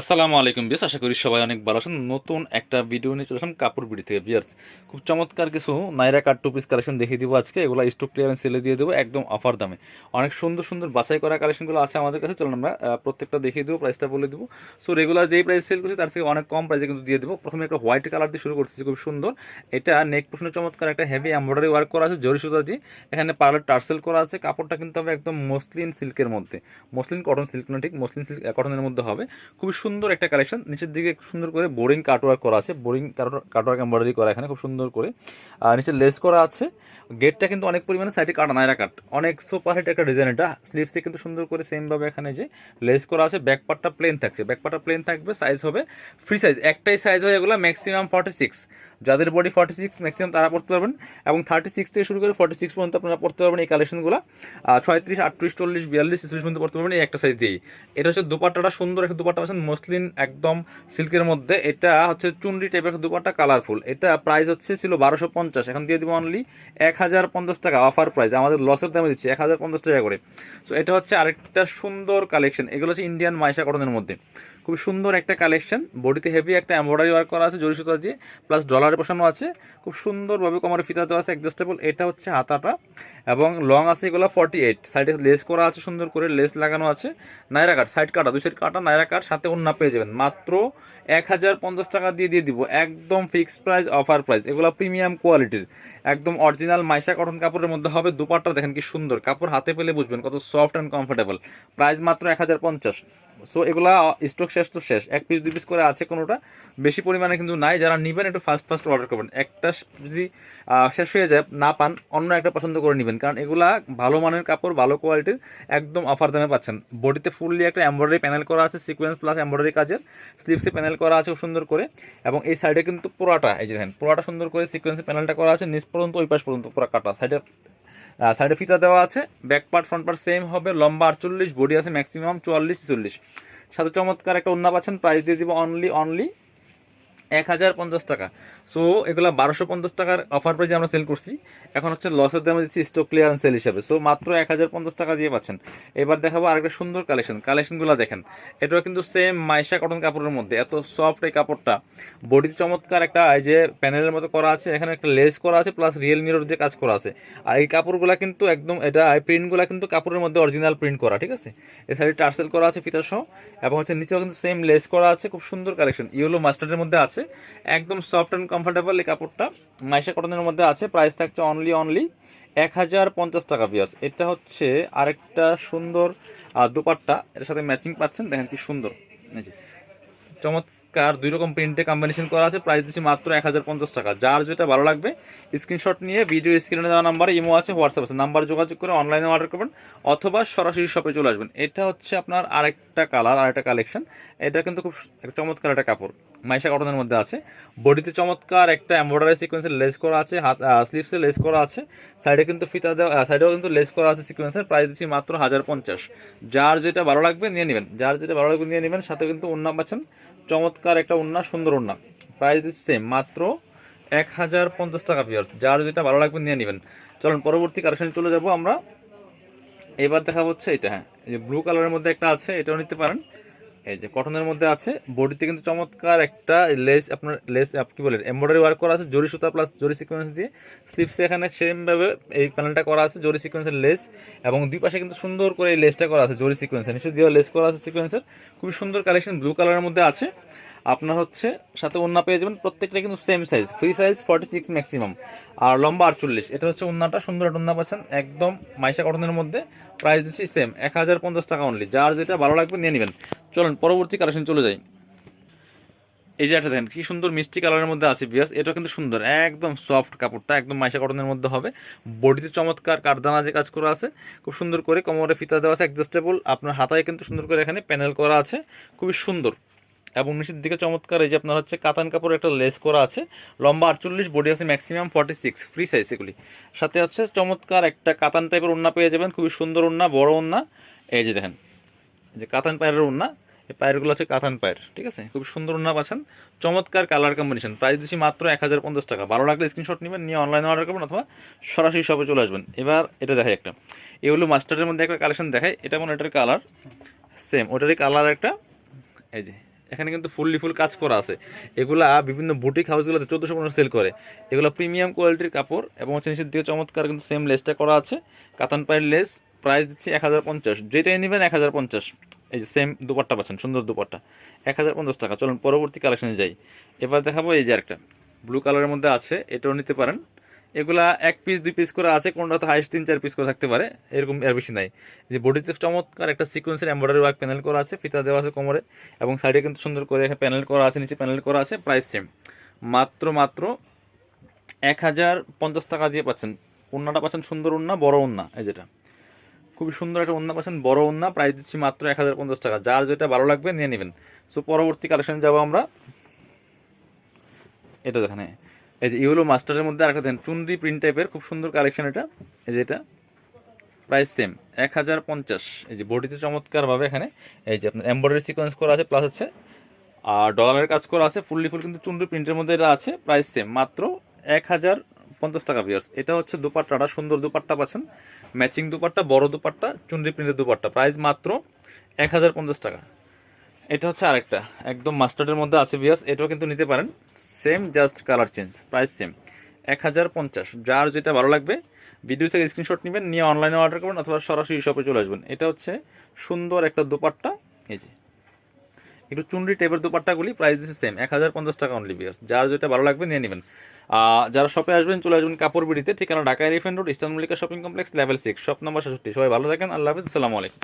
আসসালামু আলাইকুম বিয়াস আশা করি সবাই অনেক ভালো আছেন। নতুন একটা ভিডিও নিয়ে চলে আসলাম কাপড় বিড়ি থেকে। বিয়ার্স খুব চমৎকার কিছু Naira cut two piece collection দেখিয়ে দিব আজকে। এগুলো স্টক ক্লিয়ারেন্স সেলে দিয়ে দেবো একদম অফার দামে। অনেক সুন্দর সুন্দর বাছাই করা কালেকশনগুলো আছে আমাদের কাছে। চলুন আমরা প্রত্যেকটা দেখিয়ে দেবো প্রাইসটা বলে দেবো। সো রেগুলার যেই প্রাইস সেল করছি তার থেকে অনেক কম প্রাইসে কিন্তু দিয়ে দেবো। প্রথমে একটা হোয়াইট কালার দিয়ে শুরু করতেছি, খুব সুন্দর। এটা নেক পোষণে চমৎকার একটা হেভি এমব্রয়ডারি ওয়ার্ক করা আছে জরি সুতা দিয়ে। এখানে পার্লার টার্সেল করা আছে। কাপড়টা কিন্তু হবে একদম মসলিন সিল্কের মধ্যে। মসলিন কটন সিল্ক না ঠিক, মসলিন সিল্ক কটনের মধ্যে হবে। খুবই সুন্দর একটা কালেকশন নিচের দিকে সুন্দর করে বোরিং কাটওয়ার্ক করা আছে। বোরিং কাটওয়ার্ক এমব্রয়ডারি করা এখানে খুব সুন্দর করে। আর নিচে লেস করা আছে। গেটটা কিন্তু অনেক পরিমাণে সাইডে কাটা, নাইরা কাট অনেক সুপার হিট একটা ডিজাইন এটা। স্লিপসে কিন্তু সুন্দর করে সেমভাবে এখানে যে লেস করা আছে। ব্যাক পার্টটা প্লেন থাকছে। ব্যাক পার্টটা প্লেন থাকবে সাইজ হবে ফ্রি সাইজ একটাই সাইজ হয় এগুলো ম্যাক্সিমাম ফর্টি সিক্স যাদের বডি ফর্টি সিক্স ম্যাক্সিমাম তারা পড়তে পারবেন। এবং থার্টি সিক্স থেকে শুরু করে ফর্টি সিক্স পর্যন্ত আপনারা পড়তে পারবেন এই কালেকশনগুলো ছয়ত্রিশ, আটত্রিশ, চল্লিশ, বিয়াল্লিশ ছেচল্লিশ পর্যন্ত পড়তে পারবেন এই একটা সাইজ দিয়েই। এটা হচ্ছে দুপাট্টাটা সুন্দর একটা দুপাট্টা পাচ্ছেন। মসলিন একদম সিল্কের মধ্যে। এটা হচ্ছে চুনরি টাইপের দুপাট্টা কালারফুল এটা প্রাইস হচ্ছে ছিল বারোশো পঞ্চাশ। এখন দিয়ে দিব অনলি এক হাজার পঞ্চাশ টাকা অফার প্রাইস আমাদের লসের দামে দিচ্ছে এক হাজার পঞ্চাশ টাকা করে। সো এটা হচ্ছে আরেকটা সুন্দর কালেকশন এগুলো হচ্ছে ইন্ডিয়ান মাইশা কটনের মধ্যে। খুব সুন্দর একটা কালেকশন বডিতে হেভি একটা এমব্রয়ডারি ওয়ার্ক করা আছে জরি সুতা দিয়ে প্লাস ডলারে বসানো আছে। খুব সুন্দরভাবে কোমরে ফিতা দেওয়া আছে অ্যাডজাস্টেবল এটা হচ্ছে হাতাটা। এবং লং আছে এগুলো ফর্টি এইট সাইডে লেস করা আছে সুন্দর করে লেস লাগানো আছে। নাইরা কাট সাইড কাটা, দুই সাইড কাটা, নাইরা কাট সাথে অন্য পেয়ে যাবেন। মাত্র এক হাজার পঞ্চাশ টাকা দিয়ে দিয়ে দিব। একদম ফিক্সড প্রাইস অফার প্রাইস এগুলো প্রিমিয়াম কোয়ালিটির একদম অরিজিনাল মাইশা কটন কাপড়ের মধ্যে হবে। দুপাট্টা দেখেন কি সুন্দর। কাপড় হাতে পেলে বুঝবেন কত সফট অ্যান্ড কমফোর্টেবল প্রাইস মাত্র এক হাজার পঞ্চাশ। সো এগুলা স্টক শেষ তো শেষ। এক পিস দুই পিস করে আছে কোনোটা। বেশি পরিমাণে কিন্তু নাই। যারা নেবেন, একটু ফার্স্ট ফার্স্ট অর্ডার করবেন। একটা যদি শেষ হয়ে যায়, না পান, অন্য একটা পছন্দ করে নেবেন। কারণ এগুলা ভালো মানের কাপড়, ভালো কোয়ালিটির একদম অফার দামে পাচ্ছেন। বডিতে ফুললি একটা এমব্রয়ডারি প্যানেল করা আছে সিকোয়েন্স প্লাস এমব্রয়ডারি কাজের। স্লিপসে প্যানেল করা আছে খুব সুন্দর করে। এবং এই সাইডে কিন্তু পুরাটা, এই যে দেখেন, পুরাটা সুন্দর করে সিকোয়েন্সে প্যানেলটা করা আছে। নিচ পর্যন্ত, ওই পাশ পর্যন্ত পুরো কাটা। সাইডে সাইডে ফিতা দেওয়া আছে। Back part front part same হবে। লম্বা আটচল্লিশ বডি আছে ম্যাক্সিমাম চুয়াল্লিশ চল্লিশ সাথে চমৎকার একটা উন্না পাচ্ছেন প্রাইস দিয়ে দিব অনলি অনলি এক হাজার পঞ্চাশ টাকা। সো এগুলো বারোশো পঞ্চাশ টাকার অফার প্রাইজে আমরা সেল করছি। এখন হচ্ছে লসের দামে দিচ্ছি স্টক ক্লিয়ারেন্স সেল হিসাবে। সো মাত্র এক হাজার পঞ্চাশ টাকা দিয়ে পাচ্ছেন। এবার দেখাবো আরেকটা সুন্দর কালেকশন কালেকশনগুলো দেখেন। এটাও কিন্তু সেম মাইশা কটন কাপড়ের মধ্যে। এত সফট এই কাপড়টা। বডিতে চমৎকার একটা এই যে প্যানেলের মতো করা আছে। এখানে একটা লেস করা আছে প্লাস রিয়েল মিরর দিয়ে কাজ করা আছে। আর এই কাপড়গুলো কিন্তু একদম এটা প্রিন্টগুলো কিন্তু কাপড়ের মধ্যে অরিজিনাল প্রিন্ট করা, ঠিক আছে? সাইডে টার্সেল করা আছে ফিতার সহ এবং হচ্ছে নিচেও কিন্তু সেম লেস করা আছে। খুব সুন্দর কালেকশন ইয়েলো মাস্টার্ডের মধ্যে আছে। একদম সফট অ্যান্ড কমফোর্টেবল এই কাপড়টা। মাইশা কটনের মধ্যে আছে প্রাইস থাকছে অনলি অনলি এক হাজার পঞ্চাশ টাকা পিয়াস এটা হচ্ছে আরেকটা সুন্দর দুপাট্টা। এর সাথে ম্যাচিং পাচ্ছেন, দেখেন কি সুন্দর। চমৎকার দুই রকম প্রিন্টে কম্বিনেশন করা আছে। প্রাইস দিচ্ছি মাত্র এক হাজার পঞ্চাশ টাকা। যার যেটা ভালো লাগবে স্ক্রিনশট নিয়ে ভিডিও স্ক্রিনে দেওয়া নাম্বারে ইমো আছে হোয়াটসঅ্যাপ আছে। নাম্বার যোগাযোগ করে অনলাইনে অর্ডার করবেন, অথবা সরাসরি শপে চলে আসবেন। এটা হচ্ছে আপনার আরেকটা কালার আরেকটা কালেকশন এটা কিন্তু খুব চমৎকার একটা কাপড়। মাইশা কটনের মধ্যে আছে। বডিতে চমৎকার একটা এমব্রয়ডারি সিকোয়েন্সের লেস করা আছে, হাত স্লিপসে লেস করা আছে। সাইডে কিন্তু ফিতা দেওয়া সাইডেও কিন্তু লেস করা আছে সিকোয়েন্সের প্রাইস দিচ্ছি মাত্র হাজার পঞ্চাশ। যার যেটা ভালো লাগবে নিয়ে নেবেন। যার যেটা ভালো লাগবে নিয়ে নেবেন, সাথে কিন্তু উন্না পাচ্ছেন। চমৎকার একটা উন্না, সুন্দর উন্না। প্রাইস দিচ্ছি সেম মাত্র এক হাজার পঞ্চাশ টাকা পিয়ার্স যার যেটা ভালো লাগবে নিয়ে নেবেন। চলুন, পরবর্তী কালেকশনে চলে যাব আমরা। এবার দেখা হচ্ছে এটা হ্যাঁ। ব্লু কালারের মধ্যে একটা আছে, এটাও নিতে পারেন। এই যে কটনের মধ্যে আছে, বডিতে কিন্তু চমৎকার একটা লেস, আপনার লেস কি বলেন এমব্রয়ডারি ওয়ার্ক করা আছে, জরি সুতা প্লাস জরি সিকোয়েন্স দিয়ে। স্লিপসে এখানে সেমভাবে এই প্যানেলটা করা আছে, জরি সিকোয়েন্সের লেস, এবং দুই পাশে কিন্তু সুন্দর করে এই লেসটা করা আছে, জরি সিকোয়েন্সের নিচে দিয়ে লেস করা আছে সিকোয়েন্সের খুবই সুন্দর কালেকশন ব্লু কালারের মধ্যে আছে। আপনার হচ্ছে সাথে ওন্না পেয়ে যাবেন। প্রত্যেকটা কিন্তু same size free size forty six maximum আর লম্বা আটচল্লিশ, এটা হচ্ছে ওন্নাটা সুন্দর একটা ওন্না পাচ্ছেন। একদম মাইশা কটনের মধ্যে প্রাইস দিচ্ছি সেম এক হাজার পঞ্চাশ টাকা অনলি যার যেটা ভালো লাগবে নিয়ে নেবেন। চলুন, পরবর্তী কালেকশন চলে যাই। এই যে একটা দেখেন, কি সুন্দর মিষ্টি কালারের মধ্যে আছে বিয়াস এটা কিন্তু সুন্দর, একদম সফট কাপড়টা, একদম মাইশা কটনের মধ্যে হবে। বডিতে চমৎকার কারদানা যে কাজ করা আছে, খুব সুন্দর করে কোমরে ফিতা দেওয়া আছে অ্যাডজাস্টেবল আপনার হাতায় কিন্তু সুন্দর করে এখানে প্যানেল করা আছে, খুবই সুন্দর। এবং নিচের দিকে চমৎকার এই যে আপনার হচ্ছে কাতান কাপড় একটা লেস করা আছে। লম্বা আটচল্লিশ বডি আছে maximum forty six free size এগুলি। সাথে হচ্ছে চমৎকার একটা কাতান টাইপের ওন্না পেয়ে যাবেন, খুবই সুন্দর ওন্না বড় ওন্না এই যে দেখেন, এই যে কাতান পায়ের ওন্না এই পায়েরগুলো হচ্ছে কাতান পায়ের, ঠিক আছে? খুব সুন্দর ওন্না পাচ্ছেন। চমৎকার কালার কম্বিনেশন প্রাইস দিচ্ছি মাত্র এক হাজার পঞ্চাশ টাকা। ভালো লাগলে স্ক্রিনশট নেবেন, নিয়ে অনলাইনে অর্ডার করবেন অথবা সরাসরি শপে চলে আসবেন। এবার এটা দেখাই একটা। এগুলো মাস্টারের মধ্যে একটা কালেকশন দেখায় এটা মনে এটার কালার সেম ওটারই কালার একটা, এই যে এখানে কিন্তু ফুললি ফুল কাজ করা আছে। এগুলা বিভিন্ন বুটিক হাউসগুলোতে চোদ্দোশো পনেরো সেল করে। এগুলো প্রিমিয়াম কোয়ালিটির কাপড় এবং হচ্ছে নিচের দিকে চমৎকার কিন্তু সেম লেসটা করা আছে। কাতান পায়ের লেস প্রাইস দিচ্ছি এক হাজার পঞ্চাশ। যেটাই নেবেন এক হাজার পঞ্চাশ। এই যে সেম দুপাট্টা পাচ্ছেন, সুন্দর দুপাট্টা। এক হাজার পঞ্চাশ টাকা। চলুন পরবর্তী কালেকশনে যাই। এবার দেখাবো এই যে একটা ব্লু কালারের মধ্যে আছে, এটাও নিতে পারেন। এগুলা এক পিস দুই পিস করে আছে, কোনটা তো হাইস্ট তিন, চার পিস করে থাকতে পারে, এরকম এর বেশি নাই। যে বডিতে চমৎকার একটা সিকোয়েন্সের এমব্রয়ডারি ওয়ার্ক প্যানেল করা আছে, ফিতা দেওয়া আছে কোমরে, এবং সাইডে কিন্তু সুন্দর করে প্যানেল করা আছে, নিচে প্যানেল করা আছে প্রাইস সেম মাত্র মাত্র এক হাজার পঞ্চাশ টাকা দিয়ে পাচ্ছেন। উন্নাটা পাচ্ছেন সুন্দর উন্না, বড় উন্না, এই যেটা। খুবই সুন্দর একটা উন্না পাচ্ছেন, বড় উন্না প্রাইস দিচ্ছি মাত্র এক হাজার পঞ্চাশ টাকা। যার যেটা ভালো লাগবে, নিয়ে নেবেন। সো পরবর্তী কালেকশন যাব আমরা। এটা দেখেন হ্যাঁ। এই যে ইউলো মাস্টারের মধ্যে আরেকটা দেন চুনরি প্রিন্ট টাইপের খুব সুন্দর কালেকশন এটা। এই যে এটা প্রাইস সেম এক হাজার পঞ্চাশ। এই যে বডিতে চমৎকারভাবে এখানে, এই যে আপনার এম্ব্রয়ডারি সিকোয়েন্স করা আছে প্লাস হচ্ছে, আর ডলারের কাজ করা আছে ফুললি ফুল কিন্তু চুনরি প্রিন্টের মধ্যে এটা আছে প্রাইস সেম মাত্র এক হাজার পঞ্চাশ টাকা ভিয়ার্স এটা হচ্ছে দুপাট্টাটা, সুন্দর দুপাট্টা পাচ্ছেন। ম্যাচিং দুপাট্টা, বড় দুপাট্টা, চুনরি প্রিন্টের দুপাট্টা। প্রাইস মাত্র এক হাজার পঞ্চাশ টাকা। এটা হচ্ছে আরেকটা, একদম মাস্টার্ডের মধ্যে আছে বিয়াস এটাও কিন্তু নিতে পারেন। Same just colour change price same এক হাজার পঞ্চাশ, যার যেটা ভালো লাগবে ভিডিও থেকে স্ক্রিনশট নেবেন, নিয়ে অনলাইনে অর্ডার করবেন, অথবা সরাসরি শপে চলে আসবেন। এটা হচ্ছে সুন্দর একটা দোপাট্টা, এই যে। একটু চুনরি টাইপের দোপাট্টাগুলি প্রাইস দিচ্ছে সেম এক হাজার পঞ্চাশ টাকা অনলি বিয়াস যার যেটা ভালো লাগবে, নিয়ে নেবেন। যারা শপে আসবেন, চলে আসবেন কাপড় বিড়িতে ঠিকানা Dhaka Elephant Road Eastern Mallika shopping complex level six shop number সাতষট্টি সবাই ভালো থাকেন, আল্লাহ হাফিজ, আসসালামু আলাইকুম।